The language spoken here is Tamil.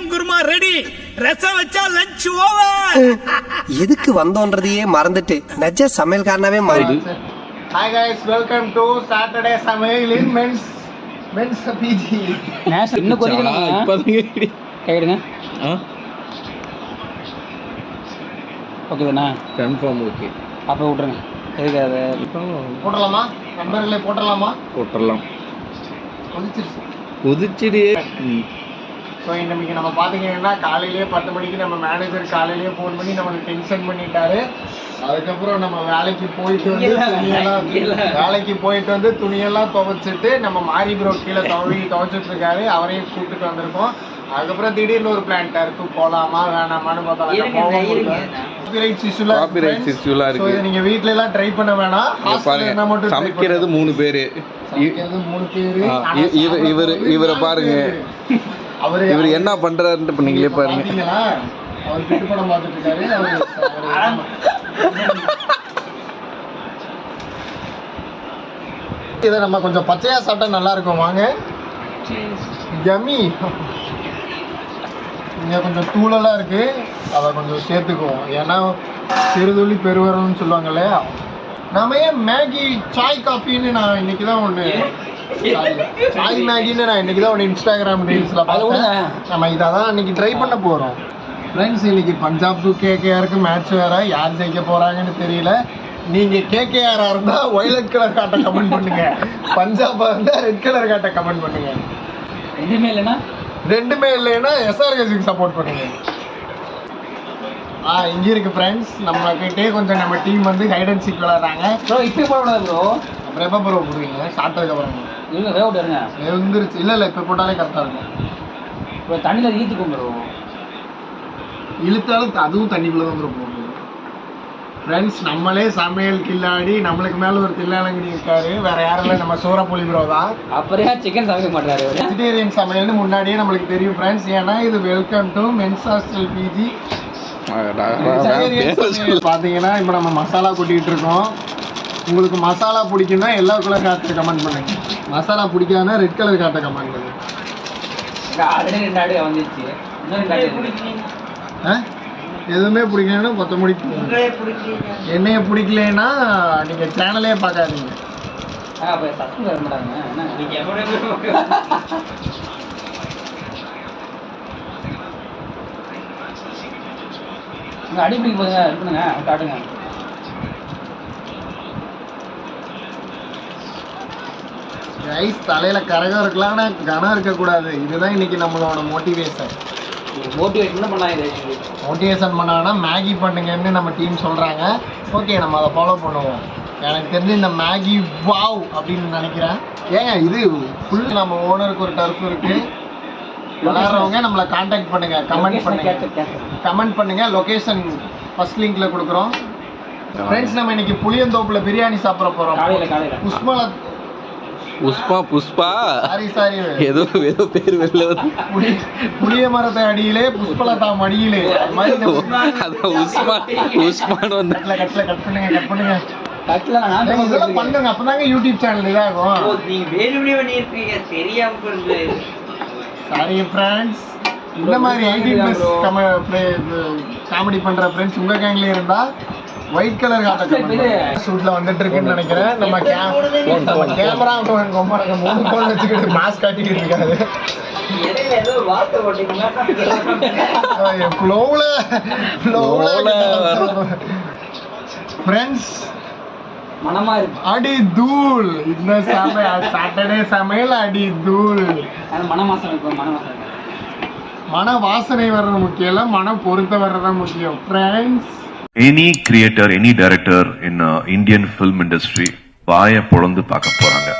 சிக்கன் குருமா ரெடி ரசம் வச்சா லஞ்ச் ஓவர் எதுக்கு வந்தோன்றதையே மறந்துட்டு நெஜ சமையல்காரனாவே மாறிடு hi guys welcome to Saturday சமையல் in men's men's PG national இன்னும் கொதிக்கணும் கேடுங்க ஓகே தானே? கன்ஃபார்ம் ஓகே அப்போ விட்ருங்க எதுக்கு அது? போட்டலாமா நண்பர்களே போட்டலாமா போட்டுடலாம். கொதிச்சிருச்சு. கொதிச்சிடு. ஸோ இன்னைக்கு நம்ம பார்த்தீங்கன்னா காலையிலேயே பத்து மணிக்கு நம்ம மேனேஜர் காலையிலேயே ஃபோன் பண்ணி நம்மளுக்கு டென்ஷன் பண்ணிட்டாரு. அதுக்கப்புறம் நம்ம வேலைக்கு போயிட்டு வந்து துணியெல்லாம் வேலைக்கு போயிட்டு வந்து துணியெல்லாம் துவைச்சிட்டு நம்ம மாரி ப்ரோ கீழே துவை துவைச்சிட்டு இருக்காரு அவரையும் கூப்பிட்டுட்டு வந்திருக்கோம். அதுக்கப்புறம் திடீர்னு ஒரு பிளான் இருக்கு போலாமா? வேணாமான்னு பார்த்தா. நீங்க வீட்ல எல்லாம் ட்ரை பண்ண வேணாம். மட்டும் சமைக்கிறது. மூணு பேரு. மூணு பேரு. இவரு- இவரை பாருங்க. அவரு இவர் என்ன பண்றாருன்னு இப்ப நீங்களே பாருங்க? அவர் பிட்டு படம் பார்த்துட்டு இருக்காரு இதை நம்ம கொஞ்சம் பச்சையா சாப்பிட்டா நல்லா இருக்கும். வாங்க. யமி இங்க கொஞ்சம் தூளலா இருக்கு. அதை கொஞ்சம் சேர்த்துக்குவோம். ஏன்னா சிறுதுளி பெருவரம்னு சொல்லுவாங்க இல்லையா? நாம ஏன் மேகி சாய் காஃபின்னு நான் இன்னைக்கு தான் ஒன்று சாய் மேகின்னு நான் இன்னைக்கு தான் இன்ஸ்டாகிராம் ரீல்ஸில். பார்த்தேன். நம்ம இதை தான் இன்னைக்கு ட்ரை பண்ண போகிறோம் ஃப்ரெண்ட்ஸ் இன்னைக்கு பஞ்சாப் டு கேகேஆருக்கு மேட்ச் வேற. யார் ஜெயிக்க போகிறாங்கன்னு தெரியல. நீங்கள் கேகேஆராக இருந்தால் ஒயலட் கலர் காட்ட கமெண்ட் பண்ணுங்க. பஞ்சாபாக இருந்தால் ரெட் கலர் காட்ட கமெண்ட் பண்ணுங்க. ரெண்டுமே இல்லைன்னா? ரெண்டுமே இல்லைன்னா எஸ்ஆர்கேசிக்கு சப்போர்ட் பண்ணுங்க. ஆ இங்கே இருக்கு ஃப்ரெண்ட்ஸ் நம்ம கிட்டே கொஞ்சம் நம்ம டீம் வந்து ஹைட் அண்ட் சீக் விளாட்றாங்க ப்ரோ இப்போ போடக்கூடாது ப்ரோ அப்புறம் எப்போ ப்ரோ போடுவீங்க சாப்பிட்டதுக்கு அப்புறம் இருங்க வேக விட்டு இருங்க எழுந்துருச்சு. இல்லை இல்லை இப்போ போட்டாலே கரெக்டாக இருக்கும். இப்போ தண்ணியில் ஈத்துக்கும் ப்ரோ இழுத்தாலும் அதுவும் தண்ணிக்குள்ளே தான் ப்ரோ போகும். ஃப்ரெண்ட்ஸ் நம்மளே சமையல் கில்லாடி நம்மளுக்கு மேலே ஒரு தில்லாலங்கடி இருக்காரு. வேற யாரும் இல்லை நம்ம சோரப்புலி ப்ரோ தான். அப்புறம் சிக்கன் சமைக்க மாட்டாரு வெஜிடேரியன் சமையல்னு முன்னாடியே நம்மளுக்கு தெரியும் ஃப்ரெண்ட்ஸ் ஏன்னா இது welcome to men's hostel PG பார்த்தீங்கன்னா இப்போ நம்ம மசாலா கொட்டிக்கிட்டு இருக்கோம். உங்களுக்கு மசாலா பிடிக்கும்னா எல்லோ காட்ட கமெண்ட் பண்ணுங்க. மசாலா பிடிக்காதுன்னா ரெட் கலர் காட்ட கமெண்ட் ஆல்ரெடி ரெண்டு ஆடு வந்துச்சு? எதுவுமே பிடிக்கலன்னா கொத்தமல்லி என்னைய பிடிக்கலன்னா நீங்க சேனலே பார்க்காதீங்க. ஆ அப்போ சஸ்பெண்ட் ரைஸ் தலையில கரகம் இருக்கலாம் கனம் இருக்கக்கூடாது. இதுதான் இன்னைக்கு நம்மளோட மோட்டிவேஷன் மோட்டிவேஷன் பண்ணாங்க மோட்டிவேஷன் பண்ணாங்கன்னா மேகி பண்ணுங்கன்னு நம்ம டீம் சொல்றாங்க. ஓகே நம்ம அதை ஃபாலோ பண்ணுவோம். எனக்கு தெரிஞ்சு இந்த மேகி வாவ் அப்படின்னு நினைக்கிறேன். ஏங்க இது ஃபுல் நம்ம ஓனருக்கு ஒரு டர்ஃப் இருக்கு. விளாட்றவங்க நம்மளை காண்டாக்ட் பண்ணுங்க கமெண்ட் பண்ணுங்க. கேட்டு கேட்டு. கமெண்ட் பண்ணுங்க லொகேஷன் ஃபர்ஸ்ட் லிங்க்ல கொடுக்குறோம். ஃப்ரெண்ட்ஸ் நம்ம இன்னைக்கு புளியந்தோப்புல பிரியாணி சாப்பிட காலையில புஷ்பல புஷ்பா புஷ்பா. சாரி சாரி ஏதோ ஏதோ பேர் வெளில வந்து. புளி புளிய மரத்தை அடியிலே புஷ்பலதா மடியிலே. அதான் உஸ்மான் உஸ்மான் வந்து கட்ல கட்ல கட் பண்ணுங்க கட் பண்ணுங்க. பண்ணுங்க. அப்பதாங்க யூடியூப் சேனல் இதாகும். நீங்க வேணும்னே பண்ணிருப்பீங்க தெரியாம இருந்து சாரி ஃப்ரெண்ட்ஸ் இந்த மாதிரி ஐடி பிளஸ் கம காமெடி பண்ற ஃப்ரெண்ட்ஸ் உங்க கேங்ல இருந்தா ஒயிட் கலர் காட்ட ஷூட்ல வந்துட்டு இருக்குன்னு நினைக்கிறேன். நம்ம நம்ம கேமரா கொம்பரங்க மூணு கோல் வச்சுக்கிட்டு மாஸ்க் காட்டிக்கிட்டு இருக்காரு. ஃப்ரெண்ட்ஸ் அடி தூள். இந்த சாட்டர்டே சமையல் அடி தூள். மன மன மன வாசனை வர்றது முக்கியம் இல்ல மனம் பொருத்த வர்றதா முக்கியம். Friends any creator any director in Indian film industry வாயை பொழந்து பார்க்க போறாங்க.